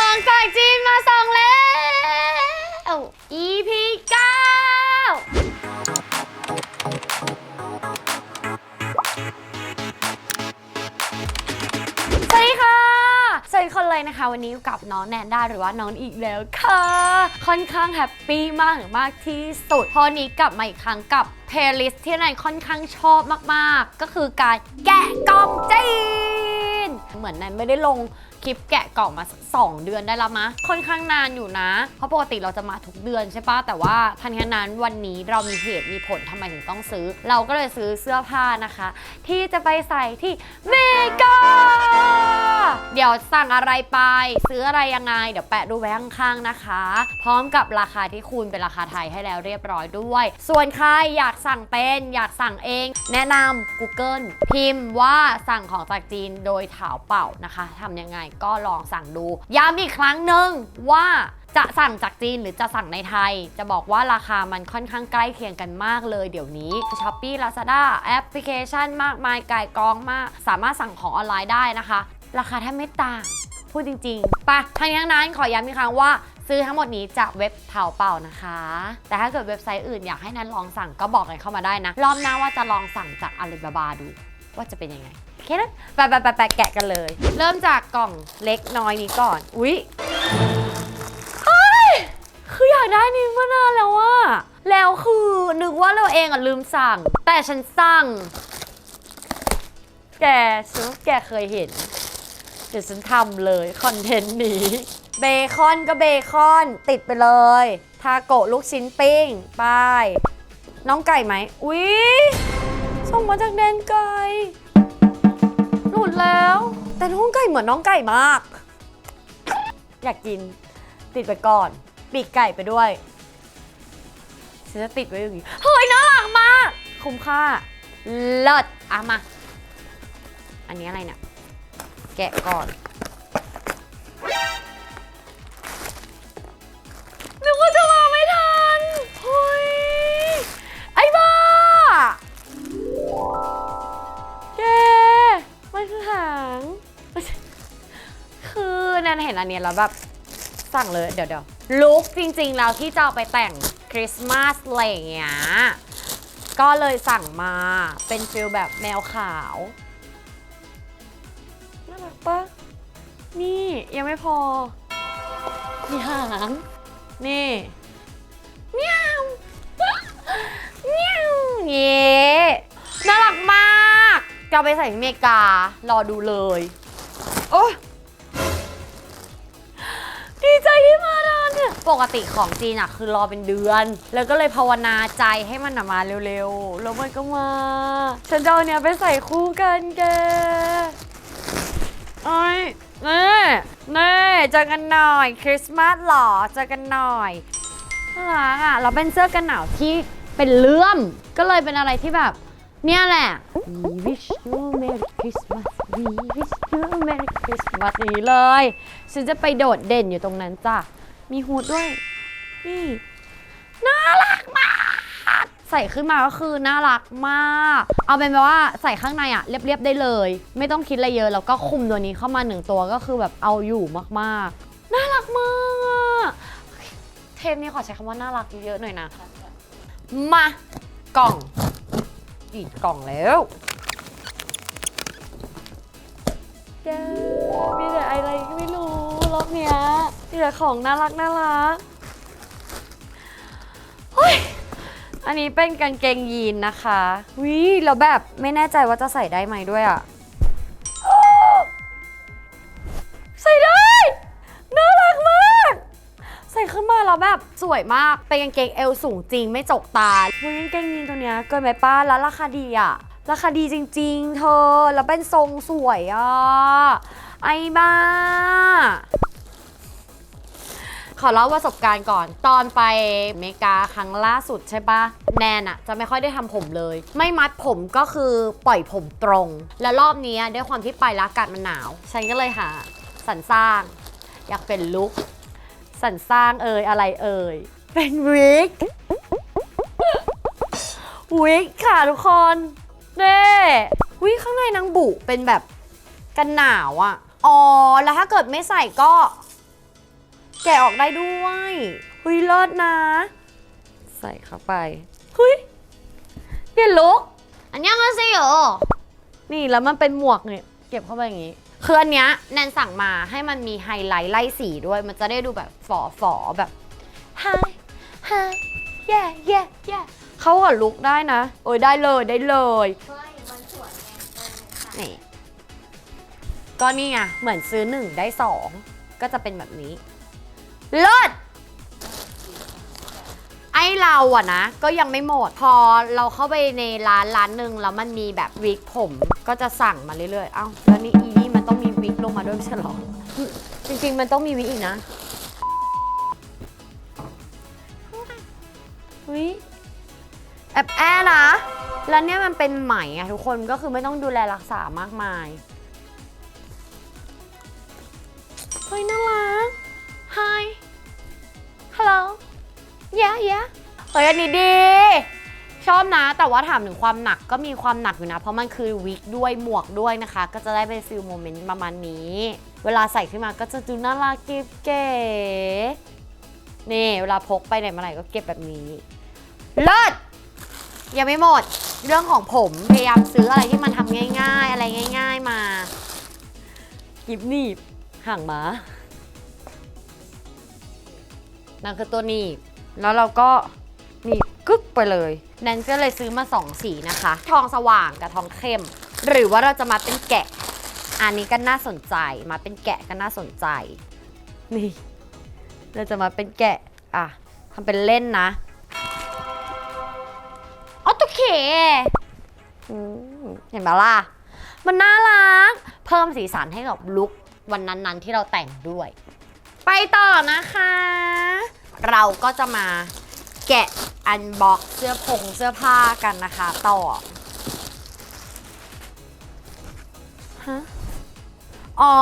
ของจากจีนมาส่งแล้ว EP 9สวัสดีค่ะสวัสดีคนเลยนะคะ วันนี้อยู่กับน้องแนนด้าหรือว่าน้องอีกแล้วค่ะ ค่อนข้างแฮปปี้มากมากที่สุดพราะวันนี้กลับมาอีกครั้งกับเพลย์ลิสต์ที่แนนค่อนข้างชอบมากๆ ก็คือการแกะกล่องจีน เหมือนแนนไม่ได้ลง คลิปแกะกล่องมาสักสองเดือนได้แล้วมะ ค่อนข้างนานอยู่นะ เพราะปกติเราจะมาทุกเดือนใช่ปะแต่ว่าทันทีนั้นวันนี้เรามีเหตุมีผลทำไมถึงต้องซื้อ เราก็เลยซื้อเสื้อผ้านะคะ ที่จะไปใส่ที่เมกาเดี๋ยวสั่งอะไรไป ซื้ออะไรยังไง เดี๋ยวแปะดูไว้ข้างๆนะคะ พร้อมกับราคาที่คูณเป็นราคาไทยให้แล้วเรียบร้อยด้วย ส่วนใครอยากสั่งเป็นอยากสั่งเอง แนะนำ Google พิมพ์ว่าสั่งของจากจีนโดยถาวเป่านะคะทำยังไงก็ลองสั่งดูย้ำอีกครั้งหนึ่งว่าจะสั่งจากจีนหรือจะสั่งในไทย จะบอกว่าราคามันค่อนข้างใกล้เคียงกันมากเลยเดี๋ยวนี้ s h อ p e e Lazada แอปพลิเคชันมากมายไก่กองมาก สามารถสั่งของออนไลน์ได้นะคะ ราคาแทบไม่ต่างพูดจริงๆปะทั้งนี้ทั้งนั้นขอย้ำอีกครั้งว่า ซื้อทั้งหมดนี้จากเว็บเผาเป่านะคะ แต่ถ้าเกิดเว็บไซต์อื่นอยากให้นั้นลองสั่งก็บอกกันเข้ามาได้นะ รอบหน้าว่าจะลองสั่งจากอาลีบาบาดู ว่าจะเป็นยังไง โอเคนะไปไปไปไปแกะกันเลย เริ่มจากกล่องเล็กน้อยนี้ก่อน อุ๊ยคืออยากได้นี้มานานแล้วอะแล้วคือนึกว่าเราเองอะลืมสั่ง แต่ฉันสั่ง แกฉันว่าแกเคยเห็น เดี๋ยวฉันทำเลย คอนเทนต์นี้ เบคอนก็เบคอนติดไปเลย ทาโกะลูกชิ้นปิ้งไปน้องไก่ไหม อุ๊ย ส่งมาจากแดนไก่หลุ ดแล้ว แต่น้องไก่เหมือนน้องไก่มาก อยากกิน ติดไปก่อน ปีกไก่ไปด้วยฉันจะติดไว้อย่างนี้ เฮ้ยน่ารักมาก คุ้มค่า เลิศอะมา อันนี้อะไรเนี่ย แกะก่อน อันเนี้ยแล้วแบบสั่งเลยเดี๋ยวเดี๋ยวลุคจริงๆแล้วที่จะเอาไปแต่งคริสต์มาสอะไรอย่างเงี้ยก็เลยสั่งมาเป็นฟิลแบบแมวขาวน่ารักปะนี่ยังไม่พอ มีหาง นี่เมียวเมียวเย่น่ารักมากจะไปใส่ที่อเมริกา รอดูเลย โอ้ ปกติของจีนอะคือรอเป็นเดือน แล้วก็เลยภาวนาใจให้มันอะมาเร็วๆ แล้วมันก็มา ฉันจะเอาเนี่ยไปใส่คู่กันแกไอ้ยเน่เน่เจอกันหน่อยคริสต์มาสหรอเจอกันหน่อยน่ารักอะเราเป็นเสื้อกันหนาวที่เป็นเลื่อม ก็เลยเป็นอะไรที่แบบ เนี่ยแหละ We wish you a Merry Christmas We wish you a Merry Christmas นี้เลย ฉันจะไปโดดเด่นอยู่ตรงนั้นจ้ะ มีฮูดด้วย นี่ น่ารักมาก ใส่ขึ้นมาก็คือน่ารักมาก เอาเป็นแบบว่าใส่ข้างในอะเรียบๆได้เลย ไม่ต้องคิดอะไรเยอะ แล้วก็คุมตัวนี้เข้ามาหนึ่งตัวก็คือแบบเอาอยู่มากๆ น่ารักมาก เทปนี้ขอใช้คำว่าน่ารักเยอะๆหน่อยนะ มากล่องอีกกล่องแล้วแกมีแต่อะไรก็ไม่รู้รอบเนี้ย มีแต่ของน่ารักน่ารักเฮ้ยอันนี้เป็นกางเกงยีนนะคะวิแล้วแบบไม่แน่ใจว่าจะใส่ได้ไหมด้วยอะใส่ได้น่ารักมาก ใส่ขึ้นมาแล้วแบบสวยมากเป็นกางเกงเอวสูงจริงไม่จกตาเฮ้ยกางเกงยีนตัวเนี้ยเกินไปป้าแล้วราคาดีอะราคาดีจริง ๆ เธอ แล้วเป็นทรงสวยอะ ไอ้บ้า ขอเล่าประสบการณ์ก่อน ตอนไปอเมริกาครั้งล่าสุดใช่ปะแนนอะจะไม่ค่อยได้ทำผมเลย ไม่มัดผมก็คือปล่อยผมตรง แล้วรอบนี้ด้วยความที่ไปแล้วอากาศมันหนาว ฉันก็เลยหาสรรสร้าง อยากเป็นลุคสรรสร้างเอ่ยอะไรเอ่ยเป็นวิก วิกค่ะทุกคนเน่วิข้างในนางบุเป็นแบบกันหนาวอะ่ะ อ๋อ แล้วถ้าเกิดไม่ใส่ก็ แกะออกได้ด้วยเฮ้ยเลิศนะ ใส่เข้าไปเฮ้ยเปลี่ยนลุกอันยังมาสิโอนี่แล้วมันเป็นหมวกเนี่ยเก็บเข้าไปอย่างงี้ คืออันเนี้ยแนนสั่งมาให้มันมีไฮไลท์ไล่สีด้วย มันจะได้ดูแบบฝอฝอๆแบบไฮไฮแย่แย่แย่เข้ากับลุกได้นะ โอ้ยได้เลยได้เลยนี่ก็นี่ไงเหมือนซื้อหนึ่งได้สองก็จะเป็นแบบนี้ เลิศไอเราอะนะ ก็ยังไม่หมด พอเราเข้าไปในร้านร้านหนึ่งแล้วมันมีแบบวิกผม ก็จะสั่งมาเรื่อยๆ เอ้าแล้วนี่อีนี่มันต้องมีวิกลงมาด้วยไม่ใช่เหรอ จริง ๆ มันต้องมีวิกอีกนะเฮ้ยแอบแอนะ แล้วเนี่ยมันเป็นไหมอะทุกคนก็คือไม่ต้องดูแลรักษามากมาย เฮ้ยน่ารัก Hi Hello Yeah yeah เฮ้ยอันนี้ดี ชอบนะ แต่ว่าถามถึงความหนักก็มีความหนักอยู่นะ เพราะมันคือวิกด้วยหมวกด้วยนะคะ ก็จะได้เป็นฟิลโมเมนต์ประมาณนี้ เวลาใส่ขึ้นมาก็จะดูน่ารักกิบเก๋นี่เวลาพกไปไหนมาไหนก็เก็บแบบนี้ เลิศยังไม่หมด เรื่องของผมพยายามซื้ออะไรที่มันทำง่าย ๆ อะไรง่าย ๆ มากิบหนีบห่างหมา นั่นคือตัวหนีบแล้วเราก็หนีบกึกไปเลยแนนก็เลยซื้อมาสองสีนะคะ ทองสว่างกับทองเข้ม หรือว่าเราจะมาเป็นแกะ อันนี้ก็น่าสนใจ มาเป็นแกะก็น่าสนใจ นี่ เราจะมาเป็นแกะ อะทำเป็นเล่นนะออโตเคอืมเห็นไหมล่ะ มันน่ารัก เพิ่มสีสันให้กับลุควันนั้นๆที่เราแต่งด้วย ไปต่อนะคะ เราก็จะมาแกะอันบ็อกเสื้อผงเสื้อผ้ากันนะคะต่อฮะอ๋อ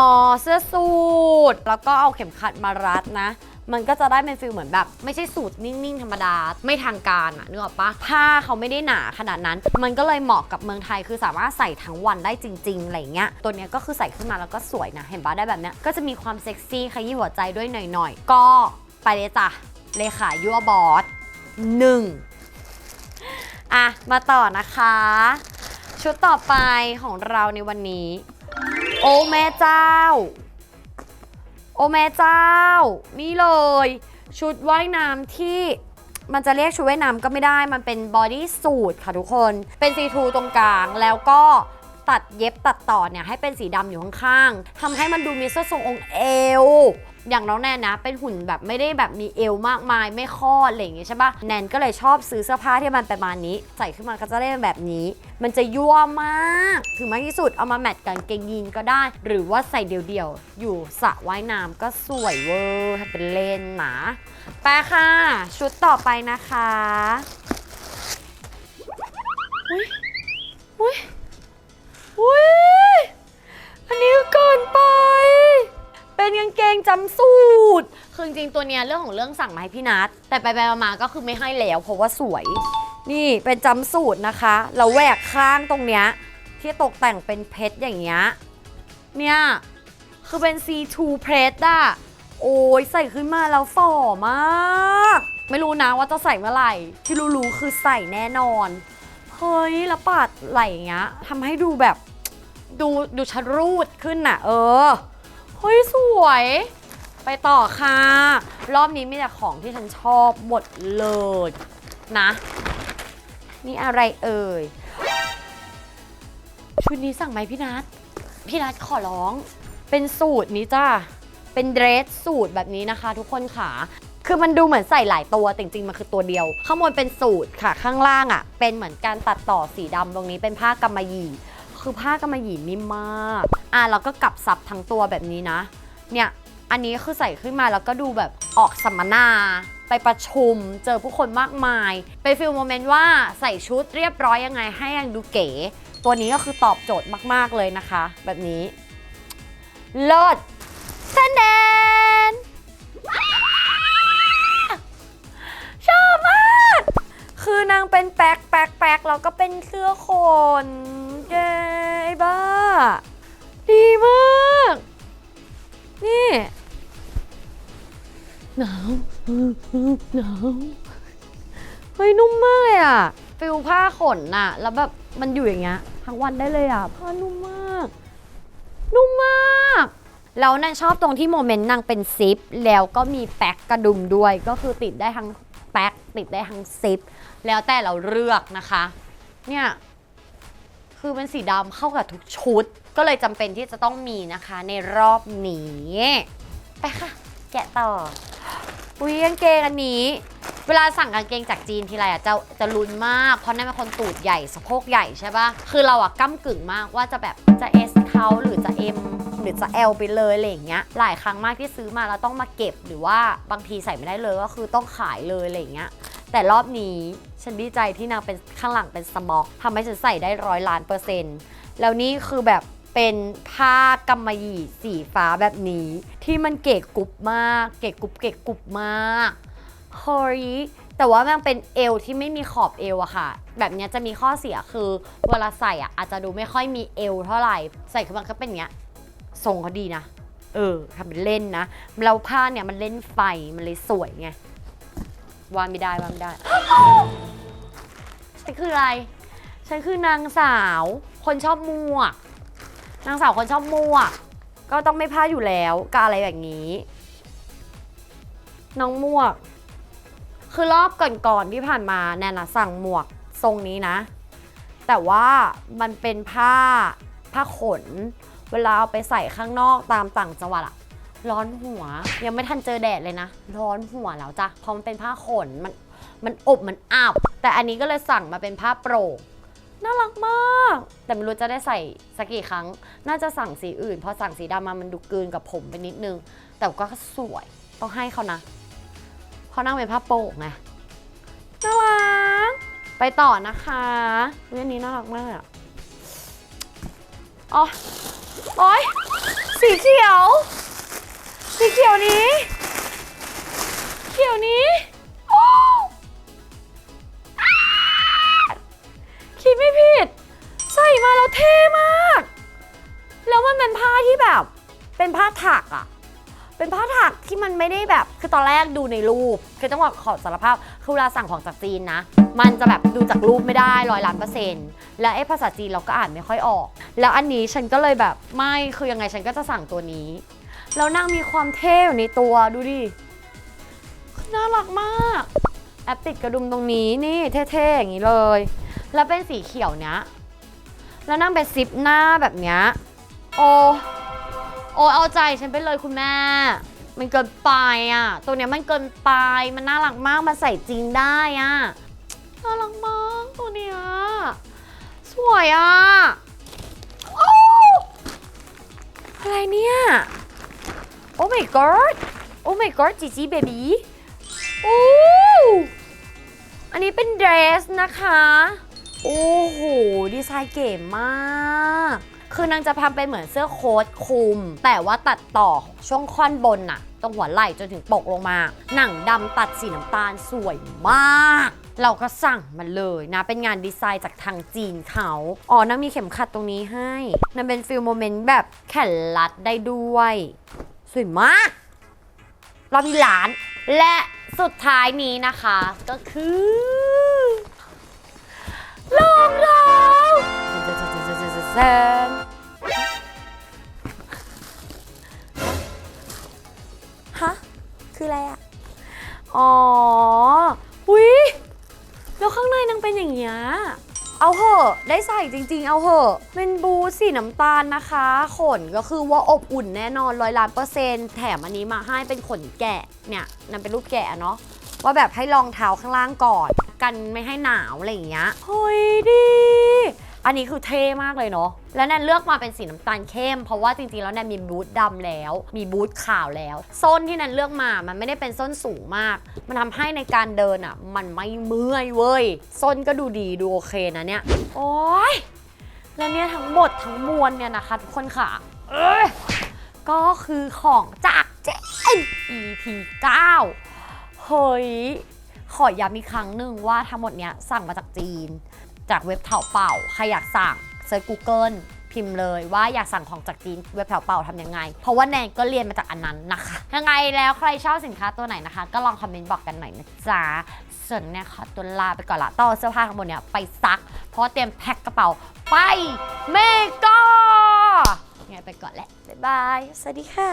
เสื้อสูทแล้วก็เอาเข็มขัดมารัดนะ มันก็จะได้เป็นฟิลเหมือนแบบ ไม่ใช่สูตรนิ่งๆ ธรรมดา ไม่ทางการอะนึกออกปะผ้าเขาไม่ได้หนาขนาดนั้น มันก็เลยเหมาะกับเมืองไทยคือสามารถใส่ทั้งวันได้จริงๆอะไรเงี้ยตัวเนี้ยก็คือใส่ขึ้นมาแล้วก็สวยนะ เห็นปะได้แบบเนี้ยก็จะมีความเซ็กซี่ขยี้หัวใจด้วยหน่อยๆก็ไปเลยจ้ะเลขายัวบอสหนึ่งอะ มาต่อนะคะ ชุดต่อไปของเราในวันนี้ โอ้แม่เจ้า โอแม่เจ้า นี่เลย ชุดว่ายน้ำที่มันจะเรียกชุดว่ายน้ำก็ไม่ได้ มันเป็นบอดี้สูทค่ะทุกคน เป็นซีทูตรงกลาง แล้วก็ตัดเย็บตัดต่อเนี่ยให้เป็นสีดำอยู่ข้างๆทำให้มันดูมีเส้นทรงองค์เอว อย่างน้องแนนนะ เป็นหุ่นแบบไม่ได้แบบมีเอวมากมายไม่คอดอะไรอย่างงี้ใช่ปะแนนก็เลยชอบซื้อเสื้อผ้าที่มันประมาณนี้ ใส่ขึ้นมาก็จะได้เป็นแบบนี้ มันจะยั่วมาก ถึงมากที่สุดเอามาแมทกับกางเกงยีนก็ได้ หรือว่าใส่เดี่ยวๆ อยู่สระว่ายน้ำก็สวยเวอร์ถ้าเป็นเล่นนะไปค่ะ ชุดต่อไปนะคะอุ้ยอุ้ยอุ้ยอันนี้ก็เกินไป เป็นกางเกงจำสูตรคือจริงๆตัวเนี้ยเรื่องของเรื่องสั่งมาให้พี่นัทแต่ไปไปๆมาๆก็คือไม่ให้แล้วเพราะว่าสวย นี่เป็นจำสูตรนะคะเราแหวกข้างตรงเนี้ยที่ตกแต่งเป็นเพชรอย่างเงี้ยเนี่ยคือเป็น C2 เพชรอะโอ้ยใส่ขึ้นมาแล้วฝ่อมาก ไม่รู้นะว่าจะใส่เมื่อไหร่ ที่รู้ๆคือใส่แน่นอนเฮ้ยแล้วปาดไหล่อย่างเงี้ยทำให้ดูแบบ ดูดูชะรูดขึ้นน่ะ เออ เฮ้ยสวย ไปต่อค่ะ รอบนี้มีแต่ของที่ฉันชอบหมดเลยนะ นี่อะไรเอ่ย ชุดนี้สั่งไหมพี่นัทพี่นัทขอร้อง เป็นสูตรนี้จ้าเป็นเดรสสูตรแบบนี้นะคะ ทุกคนค่ะคือมันดูเหมือนใส่หลายตัวแต่จริงๆ มันคือตัวเดียว ข้างบนเป็นสูตรค่ะ ข้างล่างอะ เป็นเหมือนการตัดต่อสีดำตรงนี้เป็นผ้ากำมะหยี่ คือผ้ากำมะหยี่นิ่มมาก อะเราก็กลับซับทั้งตัวแบบนี้นะ เนี่ย อันนี้คือใส่ขึ้นมาแล้วก็ดูแบบออกสัมมนา ไปประชุม เจอผู้คนมากมายเป็นฟิลโมเมนต์ว่าใส่ชุดเรียบร้อยยังไงให้ยังดูเก๋ ตัวนี้ก็คือตอบโจทย์มาก ๆ เลยนะคะ แบบนี้ เลิศแทนแด คือนางเป็นแป๊กแป๊กแป๊กแล้วก็เป็นเสื้อโคนเย้ไอ้บ้า ดีมาก นี่ หนาวหนาวเฮ้ยนุ่มมากเลยอะฟิลผ้าขนน่ะ แล้วแบบมันอยู่อย่างเงี้ยทั้งวันได้เลยอะผ้านุ่มมาก นุ่มมากแล้วนางชอบตรงที่โมเมนต์นางเป็นซิป แล้วก็มีแป๊กกระดุมด้วยก็คือติดได้ทั้งแป๊ก ติดได้ทั้งซิปแล้วแต่เราเลือกนะคะ เนี่ย คือเป็นสีดำเข้ากับทุกชุด ก็เลยจำเป็นที่จะต้องมีนะคะในรอบนี้ ไปค่ะ แกะต่อ อุ้ยกางเกงอันนี้ เวลาสั่งกางเกงจากจีนทีไรอะจะจะลุ้นมาก เพราะนั่นเป็นคนตูดใหญ่สะโพกใหญ่ใช่ปะคือเราอะก้ากึ่งมากว่าจะแบบจะ S เขาหรือจะ M รือจะ L ไปเลยอะไรอย่างเงี้ยหลายครั้งมากที่ซื้อมาแล้วต้องมาเก็บหรือว่าบางทีใส่ไม่ได้เลยก็คือต้องขายเลยอะไรอย่างเงี้ยแต่รอบนี้ฉันดีใจที่นางเป็นข้างหลังเป็นสมอกทำให้ฉันใส่ได้ร้อยล้านเปอร์เซ็นต์แล้วนี่คือแบบเป็นผ้ากำมะหยี่สีฟ้าแบบนี้ ที่มันเก๋กุบมาก เก๋กุบเก๋กุบมากเฮ้ยแต่ว่ามันเป็นเอวที่ไม่มีขอบเอวอะค่ะ แบบเนี้ยจะมีข้อเสียคือเวลาใส่อะอาจจะดูไม่ค่อยมีเอวเท่าไหร่ ใส่ขึ้นมาก็เป็นอย่างเงี้ย ทรงเขาดีนะ เออทำเป็นเล่นนะแล้วผ้าเนี่ยมันเล่นไฟ มันเลยสวยไง วางไม่ได้วางไม่ได้ ฉันคืออะไร ฉันคือนางสาว คนชอบมั่วนางสาวคนชอบมั่วก็ต้องไม่พลาดอยู่แล้วกับอะไรแบบนี้ น้องหมวก คือรอบก่อนๆที่ผ่านมาแนนนะสั่งหมวกทรงนี้นะ แต่ว่ามันเป็นผ้าผ้าขน เวลาเอาไปใส่ข้างนอกตามต่างจังหวัดอะร้อนหัว ยังไม่ทันเจอแดดเลยนะ ร้อนหัวแล้วจ้ะเพราะมันเป็นผ้าขนมันมันอบมันอับแต่อันนี้ก็เลยสั่งมาเป็นผ้าโปร่งน่ารักมาก แต่ไม่รู้จะได้ใส่สักกี่ครั้ง น่าจะสั่งสีอื่นพราะสั่งสีดำมามันดูเกินกับผมไปนิดนึง แต่ก็สวยต้องให้เขานะเพราะนั่งเป็นผ้าโป่งไงน่ารักไปต่อนะคะเรื่องนี้น่ารักมากอ๋อ โอ้ยสีเขียว สีเขียวนี้ เขียวนี้โอ้คิดไม่ผิด ใส่มาแล้วเท่มาก แล้วมันเป็นผ้าที่แบบ เป็นผ้าถักอะ เป็นผ้าถักที่มันไม่ได้แบบ คือตอนแรกดูในรูป คือต้องบอกขอสารภาพ คือเวลาสั่งของจากจีนนะ มันจะแบบดูจากรูปไม่ได้ร้อยล้านเปอร์เซ็นต์ แล้วไอ้ภาษาจีนเราก็อ่านไม่ค่อยออก แล้วอันนี้ฉันก็เลยแบบไม่ คือยังไงฉันก็จะสั่งตัวนี้ แล้วนางมีความเท่อยู่ในตัวดูดิ น่ารักมาก แอปติดกระดุมตรงนี้นี่เท่ๆอย่างนี้เลย แล้วเป็นสีเขียวเนี้ย แล้วนั่งเป็นซิปหน้าแบบเนี้ย โอ้ โอ้เอาใจฉันไปเลยคุณแม่ มันเกินไปอะ ตัวเนี้ยมันเกินไป มันน่ารักมาก มันใส่จริงได้อะ น่ารักมากตัวเนี้ย สวยอะโอ้อะไรเนี่ย โอ้ my god โอ้ my god จีจีเบบีโอ้อันนี้เป็นเดรสนะคะ โอ้โห ดีไซน์เก๋มาก คือนางจะทำเป็นเหมือนเสื้อโค้ทคลุม แต่ว่าตัดต่อช่วงค่อนบนน่ะ ตรงหัวไหล่จนถึงปกลงมา หนังดำตัดสีน้ำตาลสวยมาก เราก็สั่งมาเลยนะ เป็นงานดีไซน์จากทางจีนเขา อ๋อนางมีเข็มขัดตรงนี้ให้นั่นเป็นฟิลโมเมนต์แบบแขนลัดได้ด้วย สวยมาก เรอบที่ล้าน และสุดท้ายนี้นะคะ ก็คือรองเท้าแคืออะไรอะอ๋ออุ้ยแล้วข้างในนางเป็นอย่างเงี้ย เอาเหอะ ได้ใส่จริง ๆ เอาเหอะเป็นบูทสีน้ำตาลนะคะ ขนก็คือว่าอบอุ่นแน่นอนร้อยล้านเปอร์เซ็นต์แถมอันนี้มาให้เป็นขนแกะเนี่ยนั่นเป็นรูปแกะเนาะว่าแบบให้รองเท้าข้างล่างก่อน กันไม่ให้หนาวอะไรอย่างเงี้ยเฮ้ยดี อันนี้คือเท่มากเลยเนาะ แล้วแนนเลือกมาเป็นสีน้ำตาลเข้ม เพราะว่าจริงๆ แล้วแนนมีบูทดำแล้ว มีบูทขาวแล้ว ส้นที่แนนเลือกมา มันไม่ได้เป็นส้นสูงมาก มันทำให้ในการเดินอะ มันไม่เมื่อยเว้ย ส้นก็ดูดีดูโอเคนะเนี่ย โอ้ยแล้วเนี่ยทั้งหมดทั้งมวลเนี่ยนะคะทุกคนค่ะ เอ้ยก็คือของจากเจน EP 9เฮ้ย ขอย้ำอีกครั้งหนึ่งว่าทั้งหมดเนี้ยสั่งมาจากจีน จากเว็บเถาเป่า ใครอยากสั่งเซิร์ช Google พิมพ์เลยว่าอยากสั่งของจากจีนเว็บแถวเป่าทำยังไง เพราะว่าแนนก็เรียนมาจากอันนั้นนะคะ ยังไงแล้วใครชอบสินค้าตัวไหนนะคะ ก็ลองคอมเมนต์บอกกันหน่อยนะจ๊ะ ส่วนเนี่ยขอตัวลาไปก่อนละต่อเสื้อผ้าข้างบนเนี่ยไปซัก เพราะเตรียมแพ็คกระเป๋าไปเมกาไงไปก่อนแหละ บ๊ายบาย สวัสดีค่ะ